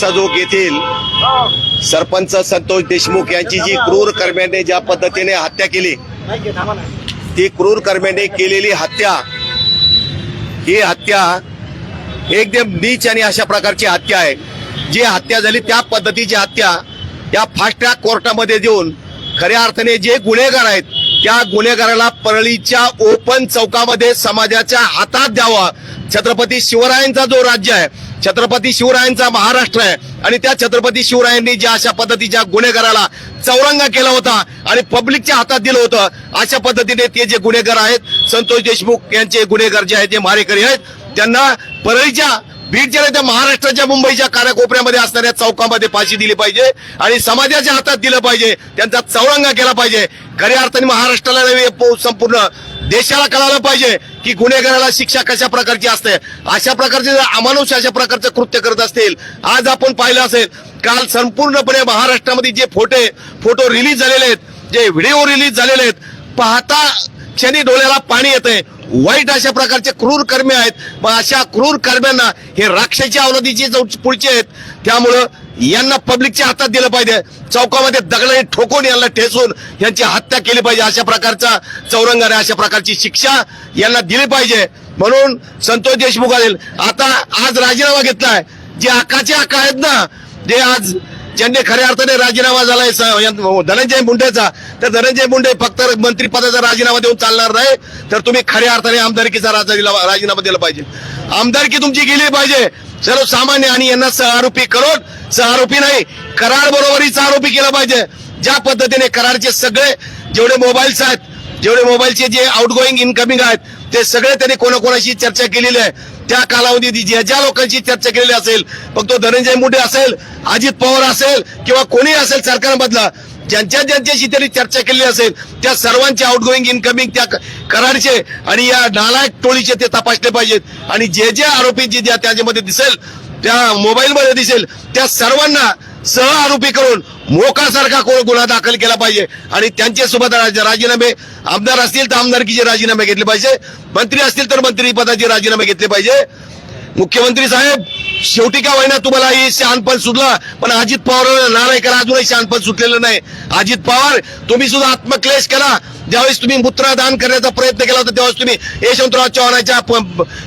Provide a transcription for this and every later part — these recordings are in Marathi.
कासाजोग येथील सरपंच संतोष देशमुख यांची जी क्रूर कर्म्याने ज्या पद्धतीने हत्या केली ती क्रूर कर्म्याने केलेली हत्या ही हत्या एकदम नीच आणि अशा प्रकारची हत्या आहे. जी हत्या झाली त्या पद्धतीची हत्या या फास्ट ट्रॅक कोर्टामध्ये देऊन खऱ्या अर्थाने जे गुन्हेगार आहेत त्या गुन्हेगाराला परळीच्या ओपन चौकामध्ये समाजाच्या हातात द्यावा. छत्रपती शिवरायांचा जो राज्य आहे छत्रपती शिवरायांचा महाराष्ट्र आहे. आणि त्या छत्रपती शिवरायांनी ज्या अशा पद्धतीच्या गुन्हेगाराला चौरंगा केला होता आणि पब्लिकच्या हातात दिलं होतं अशा पद्धतीने ते जे गुन्हेगार आहेत संतोष देशमुख यांचे गुन्हेगार जे आहेत ते मारेकरी आहेत त्यांना परळीच्या बीडच्या नाही तर महाराष्ट्राच्या मुंबईच्या कानाकोपऱ्यामध्ये असणाऱ्या चौकामध्ये फाशी दिली पाहिजे आणि समाजाच्या हातात दिलं पाहिजे. त्यांचा चौरंगा केला पाहिजे. खऱ्या अर्थाने महाराष्ट्राला नव्हे पो- संपूर्ण देशाला कळालं पाहिजे की गुन्हेगाराला शिक्षा कशा प्रकारची असते. अशा प्रकारचे जर अमानुष अशा प्रकारचं कृत्य करत असतील आज आपण पाहिलं असेल काल संपूर्णपणे महाराष्ट्रामध्ये जे फोटे फोटो रिलीज झालेले आहेत जे व्हिडिओ रिलीज झालेले आहेत पाहता क्षणी डोळ्याला पाणी येतंय. वाईट अशा प्रकारचे क्रूर कर्मे आहेत. मग अशा क्रूर कर्म्यांना हे राक्षाच्या अवलदीचे पुढचे आहेत त्यामुळं यांना पब्लिकच्या हातात दिलं पाहिजे. चौकामध्ये दगडाने ठोकून यांना ठेसून यांची हत्या केली पाहिजे. अशा प्रकारचा चौरंगाने अशा प्रकारची शिक्षा यांना दिली पाहिजे. म्हणून संतोष देशमुख आले आता आज राजीनामा घेतलाय. जे आकाचे आका आहेत ना जे आज ज्यांनी खऱ्या अर्थाने राजीनामा झालाय स- धनंजय मुंडेचा तर धनंजय मुंडे फक्त मंत्रिपदाचा राजीनामा देऊन चालणार नाही. तर तुम्ही खऱ्या अर्थाने आमदारकीचा राजीनामा दिला पाहिजे. आमदारकी तुमची गेली पाहिजे. सर्वसामान्य आणि यांना सहआरोपी करून सहआरोपी नाही करार बरोबरीचा आरोपी केला पाहिजे. ज्या पद्धतीने करारचे सगळे जेवढे मोबाईल्स आहेत जेवढे मोबाईलचे जे आउटगोईंग इनकमिंग आहेत ते सगळे त्यांनी कोणाकोणाशी चर्चा केलेली आहे. त्या कालावधीत ज्या ज्या लोकांशी चर्चा केलेली असेल मग तो धनंजय मुंडे असेल अजित पवार असेल किंवा कोणी असेल सरकारमधला ज्यांच्या ज्यांच्याशी त्यांनी चर्चा केलेली असेल त्या सर्वांचे आउटगोईंग इनकमिंग त्या कराडचे करारचे आणि या नालायक टोळीचे ते तपासले पाहिजेत. आणि जे जे आरोपी जे ज्या त्याच्यामध्ये दिसेल त्या मोबाईलमध्ये दिसेल त्या सर्वांना सह आरोपी करून मोकासारखा कोण गुन्हा दाखल केला पाहिजे आणि त्यांचे सोबत राजीनामे आमदार असतील तर आमदारकीचे राजीनामे घेतले पाहिजे. मंत्री असतील तर मंत्री पदाचे राजीनामे घेतले पाहिजे. मुख्यमंत्री साहेब शेवटी का होईना तुम्हाला ही शहाणपण सुटला पण अजित पवार नाही करा अजूनही शहाणपण सुटलेलं नाही. अजित पवार तुम्ही सुद्धा आत्मक्लेश करा. ज्यावेळेस तुम्ही मूत्रदान करण्याचा प्रयत्न केला होता त्यावेळेस तुम्ही यशवंतराव चव्हाणाच्या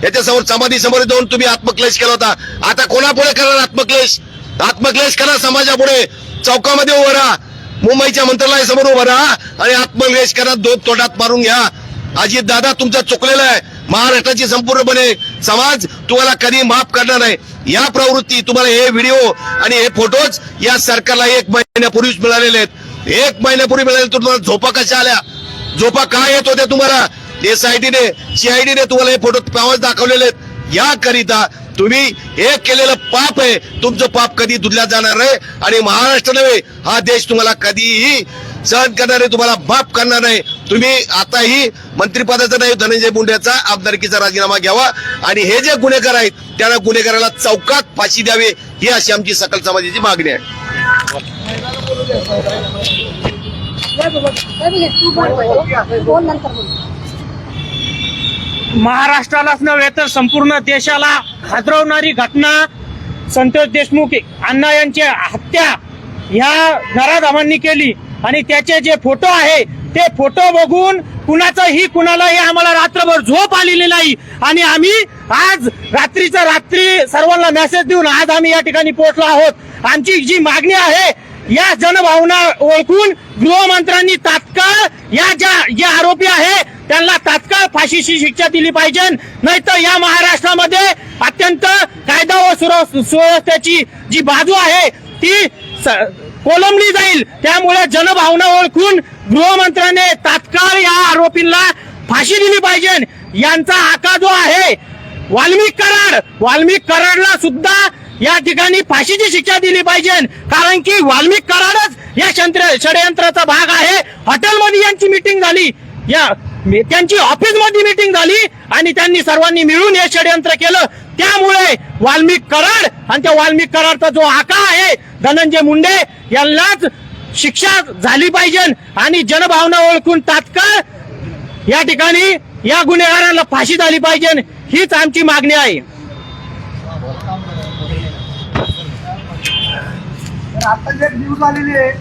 याच्यासमोर समाधी समोर जाऊन तुम्ही आत्मक्लेश केला होता. आता कोणापुढे करणार आत्मक्लेश? आत्मक्लेश करा समाजापुढे. चौकामध्ये उभं राहा. मुंबईच्या मंत्रालयासमोर उभं राहा आणि आत्मक्लेश करा. दोन तोंडात मारून घ्या. अजित दादा तुमचा चुकलेला आहे. महाराष्ट्राची संपूर्णपणे समाज तुम्हाला कधी माफ करणार नाही. या प्रवृत्ती तुम्हाला हे व्हिडिओ आणि हे फोटोज या सरकारला एक महिन्यापूर्वीच मिळालेले आहेत. एक महिन्यापूर्वी मिळाले तर तुम्हाला झोपा कशा आल्या? झोपा काय येत होत्या तुम्हाला? एसआयटीने सीआयडीने तुम्हाला हे फोटो पावच दाखवलेले आहेत. याकरिता तुम्ही हे केलेलं पाप आहे. तुमचं पाप कधी धुतल्या जाणार नाही. आणि महाराष्ट्र नव्हे हा देश तुम्हाला कधीही सहन करणार नाही तुम्हाला माफ करणार नाही. तुम्ही आताही मंत्रिपदाचा नाही धनंजय मुंडेचा आमदारकीचा राजीनामा घ्यावा. आणि हे जे गुन्हेगार आहेत त्यांना गुन्हेगाराला चौकात फाशी द्यावी ही अशी आमची सकल समाजाची मागणी आहे. नंतर महाराष्ट्रालाच नव्हे तर संपूर्ण देशाला हादरवणारी घटना संतोष देशमुख अण्णा यांची हत्या ह्या नराधामांनी केली. आणि त्याचे जे फोटो आहे ते फोटो बघून कुणाचंही कुणालाही आम्हाला रात्रभर झोप आलेली नाही. आणि आम्ही आज रात्रीचा रात्री सर्वांना मेसेज देऊन आज आम्ही या ठिकाणी पोहोचलो आहोत. आमची जी मागणी आहे या जनभावना ओळखून गृहमंत्र्यांनी तात्काळ या ज्या जे आरोपी आहे त्यांना तात्काळ फाशीची शिक्षा दिली पाहिजे. नाहीतर या महाराष्ट्रामध्ये अत्यंत कायदा व सुव्यवस्थेची जी बाजू आहे ती स- कोलमली जाईल. त्यामुळे जनभावना ओळखून गृहमंत्र्याने तात्काळ या आरोपींना फाशी दिली पाहिजे. यांचा आका जो आहे वाल्मिक कराड वाल्मिक कराडला सुद्धा या ठिकाणी फाशीची शिक्षा दिली पाहिजे. कारण की वाल्मिक कराडच या शंत्र षडयंत्राचा भाग आहे. हॉटेलमध्ये यांची मिटिंग झाली. या त्यांची ऑफिसमध्ये मिटिंग झाली आणि त्यांनी सर्वांनी मिळून हे षडयंत्र केलं. त्यामुळे वाल्मिक कराड आणि त्या वाल्मिक कराडचा जो आका आहे धनंजय मुंडे यांनाच शिक्षा झाली पाहिजे आणि जनभावना ओळखून तात्काळ या ठिकाणी या गुन्हेगारांना फाशी झाली पाहिजे. हीच आमची मागणी आहे. आता जे न्यूज आलेली आहे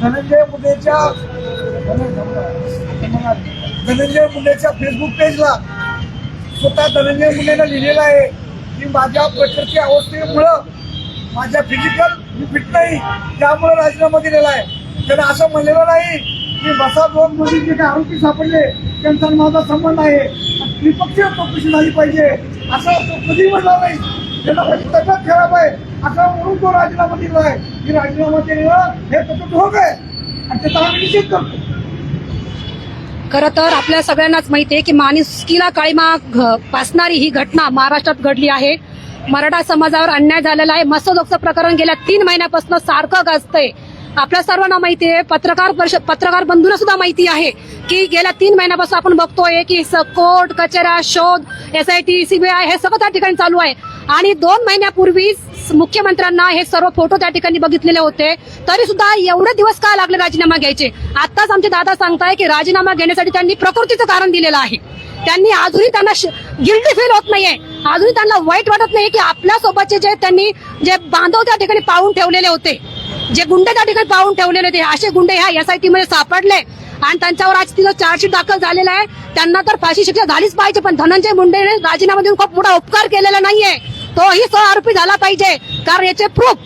धनंजय मुंडेच्या धनंजय मुंडेच्या फेसबुक पेजला स्वतः धनंजय मुंडेनं लिहिलेलं आहे की माझ्या प्रकृती अवस्थेमुळं माझ्या फिजिकल मी फिट नाही त्यामुळे राजीनामा दिलेला आहे. त्यानं असं म्हणलेलं नाही की बसा दोन मध्ये जे काही आरोपी सापडले त्यांचा माझा संबंध आहे. त्रिपक्षीय चौकशी झाली पाहिजे. असं तो कधी म्हणला नाही. त्याचा माझी खराब आहे. असं म्हणून तो राजीनामा दिला आहे. की राजीनामा दिलेलं हे त्याचं ढोक आहे. आणि त्याचा आम्ही निषेध करतो. खरं तर आपल्या सगळ्यांनाच माहिती आहे की माणुसकीला काळीमा पासणारी ही घटना महाराष्ट्रात घडली आहे. मराठा समाजावर अन्याय झालेला आहे. मसोदोगचं प्रकरण गेल्या तीन महिन्यापासून सारखं गाजतंय. आपल्या सर्वांना माहिती आहे पत्रकार परिषद पत्रकार बंधूंना सुद्धा माहिती आहे की गेल्या तीन महिन्यापासून आपण बघतोय की कोर्ट कचेऱ्या शोध एसआयटी सीबीआय हे सगळं त्या ठिकाणी चालू आहे. आणि दोन महिन्यापूर्वी मुख्यमंत्र्यांना हे सर्व फोटो त्या ठिकाणी बघितलेले होते. तरी सुद्धा एवढे दिवस का लागले राजीनामा घ्यायचे? आताच आमचे दादा सांगताय की राजीनामा घेण्यासाठी त्यांनी प्रकृतीचं कारण दिलेलं आहे. त्यांनी अजूनही त्यांना गिल्टी फील होत नाहीये. अजूनही त्यांना वाईट वाटत नाही की आपल्या सोबतचे जे त्यांनी जे बांधव त्या ठिकाणी पाहून ठेवलेले होते जे गुंडे त्या ठिकाणी पाहून ठेवलेले होते असे गुंडे ह्या एसआयटी मध्ये सापडले. आणि त्यांच्यावर आज तिथं चार्जशीट दाखल झालेला आहे. त्यांना तर फाशी शिक्षा झालीच पाहिजे पण धनंजय मुंडेने राजीनामा देऊन खूप मोठा उपकार केलेला नाहीये. तोही सह आरोपी झाला पाहिजे. कारण याचे प्रूफ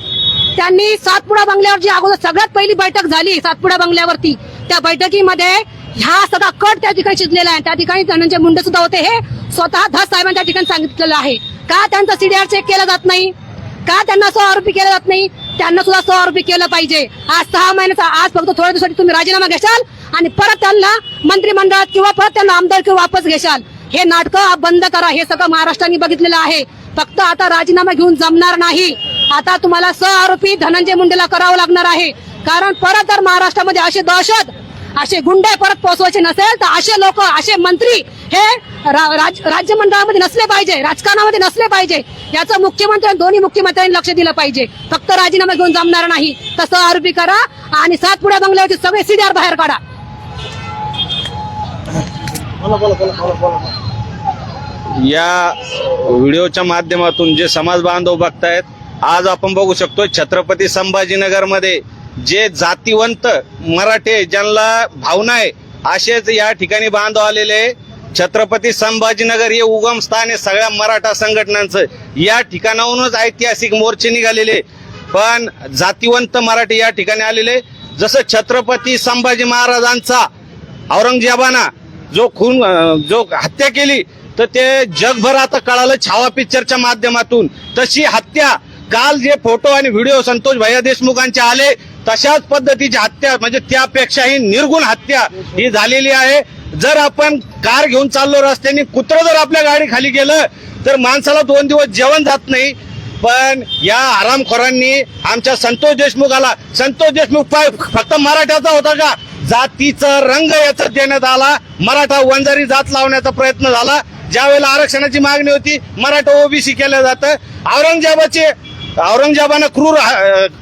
त्यांनी सातपुडा बंगल्यावर जी अगोदर सगळ्यात पहिली बैठक झाली सातपुडा बंगल्यावरती. त्या बैठकीमध्ये ह्या सगळा कट त्या ठिकाणी शिजलेला आहे. त्या ठिकाणी धनंजय मुंडे सुद्धा होते. हे स्वतः धस साहेबांनी त्या ठिकाणी सांगितलेलं आहे. का त्यांचा सीडीआर चेक केला जात नाही? का त्यांना सह आरोपी केलं जात नाही? त्यांना सुद्धा सह आरोपी केलं पाहिजे. आज सहा महिन्याचा आज फक्त थोड्या दिवसासाठी तुम्ही राजीनामा घेशाल आणि परत त्यांना मंत्रिमंडळात किंवा परत त्यांना आमदार किंवा वापस घेशाल. हे नाटकं बंद करा. हे सगळं महाराष्ट्राने बघितलेलं आहे. फक्त आता राजीनामा घेऊन जमणार नाही. आता तुम्हाला सह आरोपी धनंजय मुंडेला करावं लागणार आहे. कारण परत जर महाराष्ट्रामध्ये असे दहशत असे गुंडे परत पोहोचवायचे नसेल तर असे लोक असे मंत्री हे रा- राज- राज्यमंडळामध्ये नसले पाहिजे राजकारणामध्ये नसले पाहिजे. याचं मुख्यमंत्री दोन्ही मुख्यमंत्र्यांनी लक्ष दिलं पाहिजे. फक्त राजीनामा घेऊन जमणार नाही. तसं आरोपी करा आणि सातपुड्या बंगल्यावरती सगळे सीडीआर बाहेर काढा. या व्हिडिओच्या माध्यमातून जे समाज बांधव बघतायत आज आपण बघू शकतो छत्रपती संभाजीनगरमध्ये जे जातीवंत मराठे ज्यांना भावना आहे असेच या ठिकाणी बांधव आलेले छत्रपती संभाजीनगर हे उगम स्थान आहे सगळ्या मराठा संघटनांचं. या ठिकाणाहूनच ऐतिहासिक मोर्चे निघालेले पण जातीवंत मराठी या ठिकाणी आलेले जसं छत्रपती संभाजी महाराजांचा औरंगजेबाना जो खून जो हत्या केली तर ते जगभर आता कळालं छावा पिक्चरच्या माध्यमातून. तशी हत्या काल जे फोटो आणि व्हिडिओ संतोष भैया देशमुखांचे आले तशाच पद्धतीची हत्या म्हणजे त्यापेक्षाही निर्गुण हत्या ही झालेली आहे. जर आपण कार घेऊन चाललो रस्त्याने कुत्रं जर आपल्या गाडी खाली गेलं तर माणसाला दोन दिवस जेवण जात नाही. पण या आरामखोरांनी आमच्या संतोष देशमुखाला संतोष देशमुख पाय- फक्त मराठ्याचा होता का? जातीचा रंग याचा देण्यात आला. मराठा वंजारी जात लावण्याचा प्रयत्न झाला. ज्या वेळेला आरक्षणाची मागणी होती मराठा ओबीसी केलं जातं. औरंगजेबाचे औरंगजेबानं क्रूर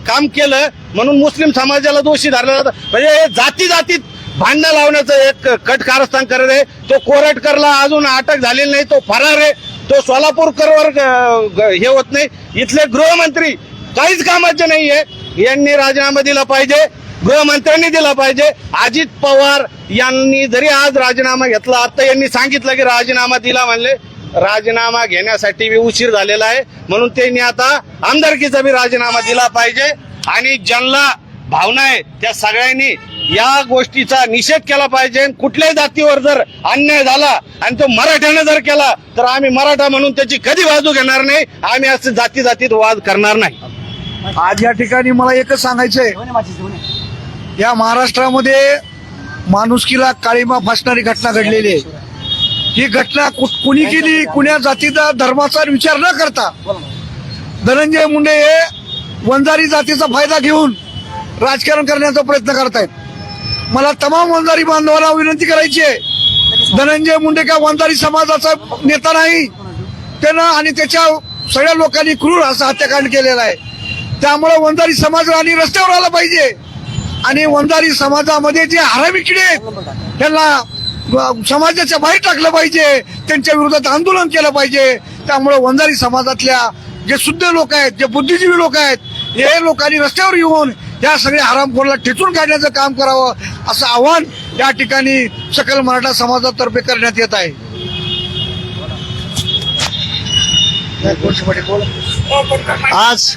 काम केलं म्हणून मुस्लिम समाजाला दोषी धरलं जातं. म्हणजे हे जाती जातीत भांडणं लावण्याचं एक कट कारस्थान करत आहे. तो कोरटकरला अजून अटक झालेली नाही तो फरार आहे. तो सोलापूरकरवर ग- हे होत नाही. इथले गृहमंत्री काहीच कामाचे नाहीये. यांनी राजीनामा दिला पाहिजे. गृहमंत्र्यांनी दिला पाहिजे. अजित पवार यांनी जरी आज राजीनामा घेतला आता यांनी सांगितलं की राजीनामा दिला म्हणले. राजीनामा घेण्यासाठी मी उशीर झालेला आहे. म्हणून त्यांनी आता आमदारकीचा बी राजीनामा दिला पाहिजे. आणि ज्यांना भावना आहे त्या सगळ्यांनी या गोष्टीचा निषेध केला पाहिजे. कुठल्याही जातीवर जर अन्याय झाला आणि तो मराठ्याने जर केला तर आम्ही मराठा म्हणून त्याची कधी बाजू घेणार नाही. आम्ही असं जाती जातीत वाद करणार नाही. आज या ठिकाणी मला एकच सांगायचंय. या महाराष्ट्रामध्ये माणुसकीला काळीमा फासणारी घटना घडलेली आहे. ही घटना कु- कुणी केली कुण्या जातीचा धर्माचा विचार न करता धनंजय मुंडे हे वंजारी जातीचा फायदा घेऊन राजकारण करण्याचा प्रयत्न करतायत. मला तमाम वंजारी बांधवांना विनंती करायची आहे. धनंजय मुंडे का वंजारी समाजाचा नेता नाही त्यानं आणि त्याच्या सगळ्या लोकांनी क्रूर असं हत्याकांड केलेला आहे. त्यामुळे वंजारी समाज आणि रस्त्यावर आला पाहिजे. आणि वंजारी समाजामध्ये जे हरामी किडे आहेत त्यांना समाजाच्या बाहेर टाकलं पाहिजे त्यांच्या विरोधात आंदोलन केलं पाहिजे. त्यामुळे वंजारी समाजातल्या जे शुद्ध लोक आहेत जे बुद्धिजीवी लोक आहेत हे लोकांनी रस्त्यावर येऊन या सगळ्या हरामखोरला ठेचून काढण्याचं काम करावं असं आव्हान या ठिकाणी सकल मराठा समाजातर्फे करण्यात येत आहे. आज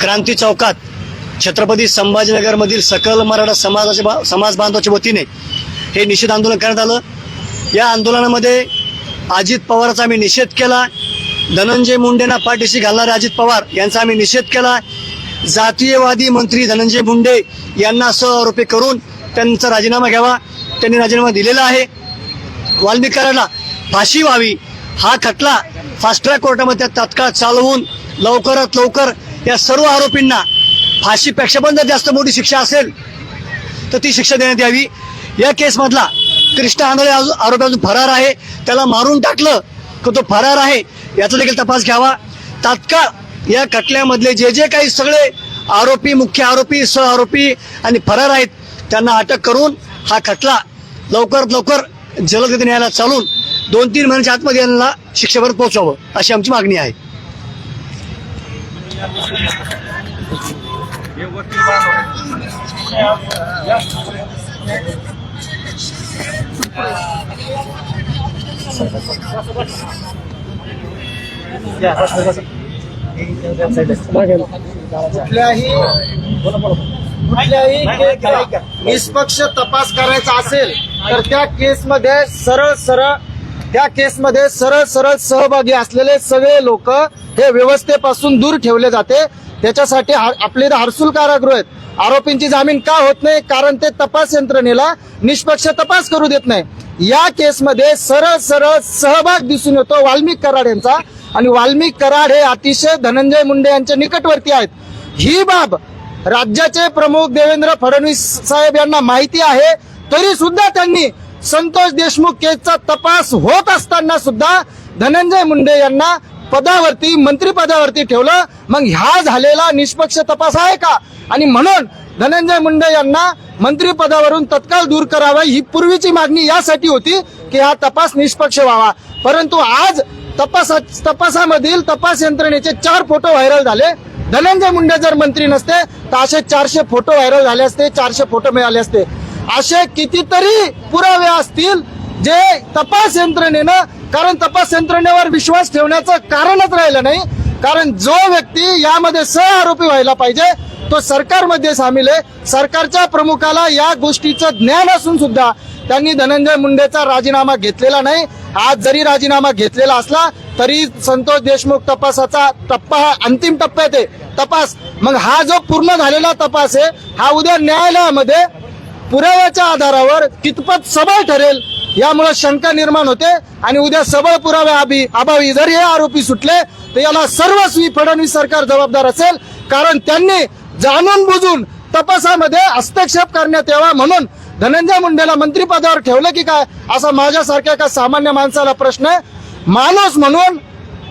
क्रांती चौकात छत्रपती संभाजीनगरमधील सकल मराठा समाजाच्या बा- समाज बांधवाच्या वतीने हे निषेध आंदोलन करण्यात आलं. या आंदोलनामध्ये अजित पवारचा आम्ही निषेध केला. धनंजय मुंडेंना पाठीशी घालणारे अजित पवार यांचा आम्ही निषेध केला. जातीयवादी मंत्री धनंजय मुंडे यांना सहआरोपी करून त्यांचा राजीनामा घ्यावा त्यांनी राजीनामा दिलेला आहे. वाल्मिकाराला फाशी व्हावी हा खटला फास्ट ट्रॅक कोर्टामध्ये तात्काळ चालवून लवकरात लवकर या सर्व आरोपींना फाशीपेक्षा पण जर जास्त मोठी शिक्षा असेल तर ती शिक्षा देण्यात यावी. या केसमधला कृष्ण आंधळे अजून- आरोपी अजून फरार आहे. त्याला मारून टाकलं की तो फरार आहे. याचा देखील तपास घ्यावा. तात्काळ या खटल्यामधले जे जे काही सगळे आरोपी मुख्य आरोपी सह आरोपी आणि फरार आहेत त्यांना अटक करून हा खटला लवकरात लवकर जलदगती न्यायाला चालून दोन तीन महिन्याच्या आतमध्ये यांना शिक्षेपर्यंत पोहोचावं अशी आमची मागणी आहे. कुठल्याही निष्पक्ष तपास करायचा असेल तर त्या केसमध्ये सरळ सरळ त्या केसमध्ये सरळ सरळ सहभागी असलेले सगळे लोक हे व्यवस्थेपासून दूर ठेवले जाते. त्याच्यासाठी हा- आपले इथं कारागृह आहेत. आरोपींची जामीन का होत नाही? कारण ते तपास यंत्रणेला निष्पक्ष तपास करू देत नाही. या केसमध्ये सरळ सरळ सहभाग दिसून येतो वाल्मिक कराड यांचा. आणि वाल्मिक कराड हे अतिशय धनंजय मुंडे यांच्या निकटवर्ती आहेत. ही बाब राज्याचे प्रमुख देवेंद्र फडणवीस साहेब यांना माहिती आहे. तरी सुद्धा त्यांनी संतोष देशमुख केसचा तपास होत असताना सुद्धा धनंजय मुंडे यांना पदावरती मंत्री पदावरती ठेवलं मग ह्या झालेला निष्पक्ष तपास आहे का? आणि म्हणून धनंजय मुंडे यांना मंत्री पदावरून तत्काळ दूर करावा ही पूर्वीची मागणी यासाठी होती की हा तपास निष्पक्ष व्हावा. परंतु आज तपासा तपासामधील तपास यंत्रणेचे चार फोटो व्हायरल झाले. धनंजय मुंडे जर मंत्री नसते तर असे चारशे फोटो व्हायरल झाले असते चारशे फोटो मिळाले असते. असे कितीतरी पुरावे असतील जे तपास यंत्रणेनं कारण तपास यंत्रणेवर विश्वास ठेवण्याचं कारणच राहिलं नाही. कारण जो व्यक्ती यामध्ये सह आरोपी व्हायला पाहिजे तो सरकारमध्ये सामील आहे. सरकारच्या प्रमुखाला या गोष्टीचं ज्ञान असून सुद्धा त्यांनी धनंजय मुंडेचा राजीनामा घेतलेला नाही. आज जरी राजीनामा घेतलेला असला तरी संतोष देशमुख तपासाचा टप्पा हा अंतिम टप्प्यात आहे. तपास. मग हा जो पूर्ण झालेला तपास आहे हा उद्या न्यायालयामध्ये पुराव्याच्या आधारावर कितपत सबळ ठरेल यामुळे शंका निर्माण होते आणि उद्या सबळ पुराव्या अभी अभावी जर हे आरोपी सुटले तर याला सर्वस्वी फडणवीस सरकार जबाबदार असेल. कारण त्यांनी जाणून बुजून तपासामध्ये हस्तक्षेप करण्यात यावा म्हणून धनंजय मुंडेला मंत्रिपदावर ठेवलं की काय असा माझ्यासारख्या एका सामान्य माणसाला प्रश्न आहे. माणूस म्हणून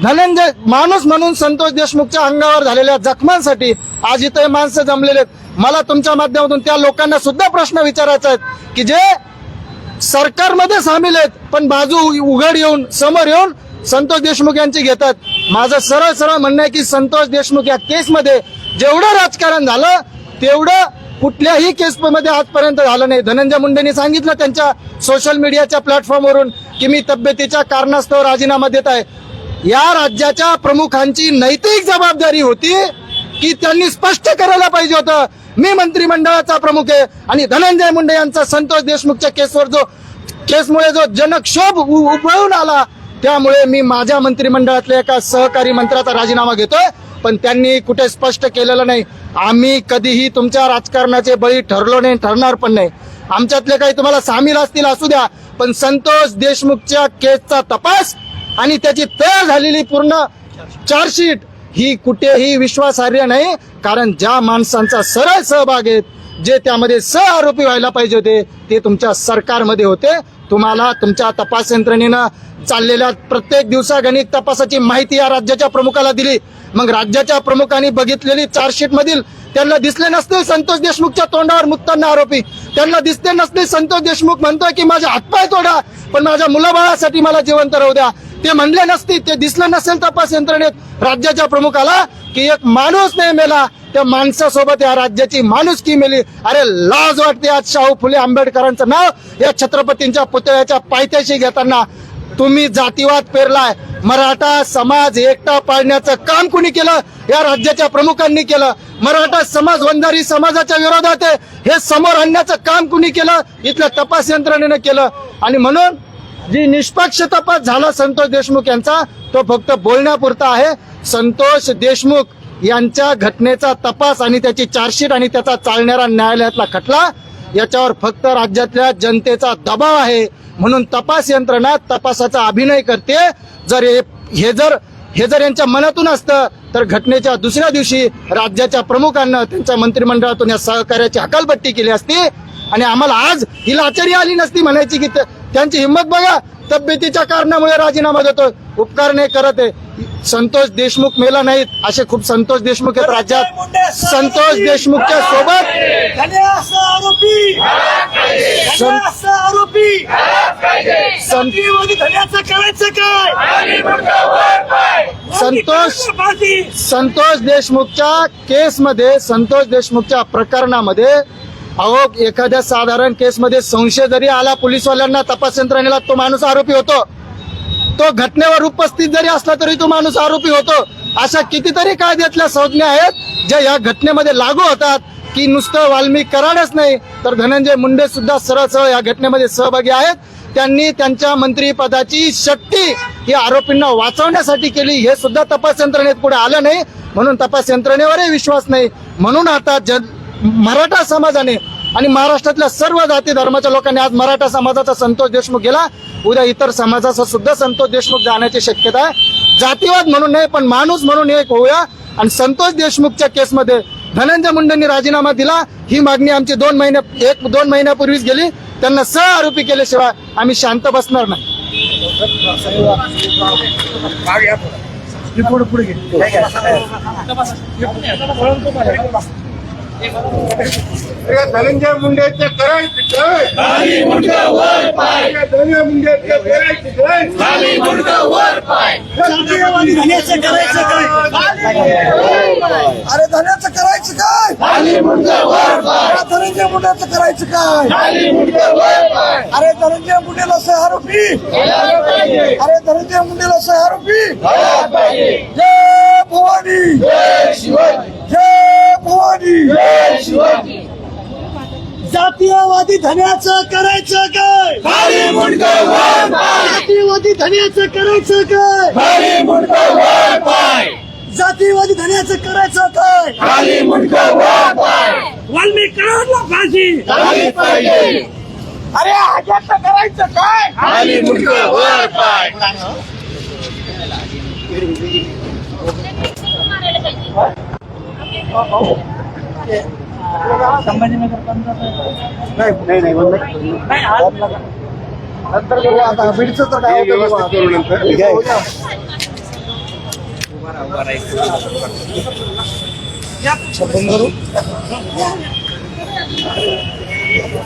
धनंजय माणूस म्हणून संतोष देशमुखच्या अंगावर झालेल्या जखमांसाठी आज इथे माणसं जमलेले आहेत. मला तुमच्या माध्यमातून त्या लोकांना सुद्धा प्रश्न विचारायचा आहेत की जे सरकारमध्ये सामील आहेत पण बाजू उघड येऊन समोर येऊन संतोष देशमुख यांची घेतात. माझं सरळ सरळ म्हणणं आहे की संतोष देशमुख या केसमध्ये जेवढं राजकारण झालं तेवढं कुठल्याही केसमध्ये आजपर्यंत झालं नाही. धनंजय मुंडेंनी सांगितलं त्यांच्या सोशल मीडियाच्या प्लॅटफॉर्मवरून की मी तब्येतीच्या कारणास्तव राजीनामा देत आहे. या राज्याच्या प्रमुखांची नैतिक जबाबदारी होती की त्यांनी स्पष्ट करायला पाहिजे होतं मी मंत्रिमंडळाचा प्रमुख आहे आणि धनंजय मुंडे यांचा संतोष देशमुखच्या केसवर जो केसमुळे जो जनक्षोभ उ- आला त्यामुळे मी माझ्या मंत्रिमंडळातल्या एका सहकारी मंत्र्याचा राजीनामा घेतोय. पण त्यांनी कुठे स्पष्ट केलेलं नाही. आम्ही कधीही तुमच्या राजकारणाचे बळी ठरलो नाही ठरणार पण नाही. आमच्यातले काही तुम्हाला सामील असतील असू द्या. पण संतोष देशमुखच्या केसचा तपास आणि त्याची तयार झालेली पूर्ण चार्जशीट ही कुठेही विश्वासार्ह नाही कारण ज्या माणसांचा सरळ सहभाग आहे जे त्यामध्ये सह आरोपी व्हायला पाहिजे होते ते तुमच्या सरकारमध्ये होते. तुम्हाला तुमच्या तपास यंत्रणेनं चाललेल्या प्रत्येक दिवसागणिक तपासाची माहिती या राज्याच्या प्रमुखाला दिली. मग राज्याच्या प्रमुखांनी बघितलेली चार्जशीट मधील त्यांना दिसले नसते संतोष देशमुखच्या तोंडावर मुक्तांना आरोपी. त्यांना दिसले नसते संतोष देशमुख म्हणतोय की माझे हातपाय तोडा पण माझ्या मुलाबाळासाठी मला जिवंत राहू द्या. ते म्हणले नसती ते दिसलं नसेल तपास यंत्रणेत. राज्याच्या प्रमुखाला की एक माणूस नाही मेला त्या माणसासोबत या राज्याची माणुसकी मेली. अरे लाज वाटते आज शाहू फुले आंबेडकरांचं नाव या छत्रपतींच्या पुतळ्याच्या पायथ्याशी घेताना. तुम्ही जातीवाद पेरलाय. मराठा समाज एकटा पाळण्याचं काम कुणी केलं? या राज्याच्या प्रमुखांनी केलं. मराठा समाज वंजारी समाजाच्या विरोधात आहे. हे समोर आणण्याचं काम कुणी केलं? इथल्या तपास यंत्रणेनं केलं. आणि म्हणून जी निष्पक्ष तपास झाला संतोष देशमुख यांचा तो फक्त बोलण्यापुरता आहे. संतोष देशमुख यांच्या घटनेचा तपास आणि त्याची चार्जशीट आणि त्याचा चालणारा न्यायालयातला खटला याच्यावर फक्त राज्यातल्या जनतेचा दबाव आहे. म्हणून तपास यंत्रणा तपासाचा अभिनय करते. जर हे जर हे जर यांच्या मनातून असतं तर घटनेच्या दुसऱ्या दिवशी राज्याच्या प्रमुखांना त्यांच्या मंत्रिमंडळातून या सहकार्याची हकालपट्टी केली असती. आणि आम्हाला आज ही लाचारी आली नसती म्हणायची की त्यांची हिंमत बघा. तब्येतीच्या कारणामुळे राजीनामा देतो उपकार नाही करत आहे. संतोष देशमुख मेला नाहीत. असे खूप संतोष देशमुख आहेत राज्यात. संतोष देशमुखच्या सोबत संतोष संतोष देशमुखच्या केसमध्ये संतोष देशमुखच्या प्रकरणामध्ये अहो एखाद्या साधारण केसमध्ये संशय जरी आला पोलीसवाल्यांना तपास यंत्रणेला तो माणूस आरोपी होतो. तो घटनेवर उपस्थित जरी असला तरी तो माणूस आरोपी होतो. अशा कितीतरी कायद्यातल्या संज्ञा आहेत ज्या या घटनेमध्ये लागू होतात की नुसतं वाल्मिक कराडच नाही. तर धनंजय मुंडे सुद्धा सरळ सरळ या घटनेमध्ये सहभागी आहेत. त्यांनी त्यांच्या मंत्रीपदाची शक्ती ही आरोपींना वाचवण्यासाठी केली. हे सुद्धा तपास यंत्रणेत पुढे आलं नाही. म्हणून तपास यंत्रणेवरही विश्वास नाही. म्हणून आता जन मराठा समाजाने आणि महाराष्ट्रातल्या सर्व जाती धर्माच्या लोकांनी आज मराठा समाजाचा संतोष देशमुख गेला. उद्या इतर समाजाचा सुद्धा संतोष देशमुख जाण्याची शक्यता आहे. जातीवाद म्हणून नाही पण माणूस म्हणून एक होऊया. आणि संतोष देशमुखच्या केसमध्ये धनंजय मुंडेंनी राजीनामा दिला. ही मागणी आमची दोन महिने एक दोन महिन्यापूर्वीच गेली. त्यांना सह आरोपी केल्याशिवाय आम्ही शांत बसणार नाही. धनंजय मुंडेचे करायचे धनंजय मुंडेचे करायचे काय धन्याचं करायचं काय? अरे धन्याचं करायचं काय? अरे धनंजय मुंड्याचं करायचं काय? अरे धनंजय मुंडेला सह आरोपी अरे धनंजय मुंडेला सह आरोपी जय भवानी. जय भवानी. जातीयवादी धन्याचं करायचं काय? जातीयवादी धन्याचं करायचं काय? जातीयवादी धन्याचं करायचं काय? वाल्मिक कराडला फाशी. अरे आजाचं करायचं काय? नंतर करू आता बीडचं तर काय होतं बघू व्यवस्थित करू? नंतर.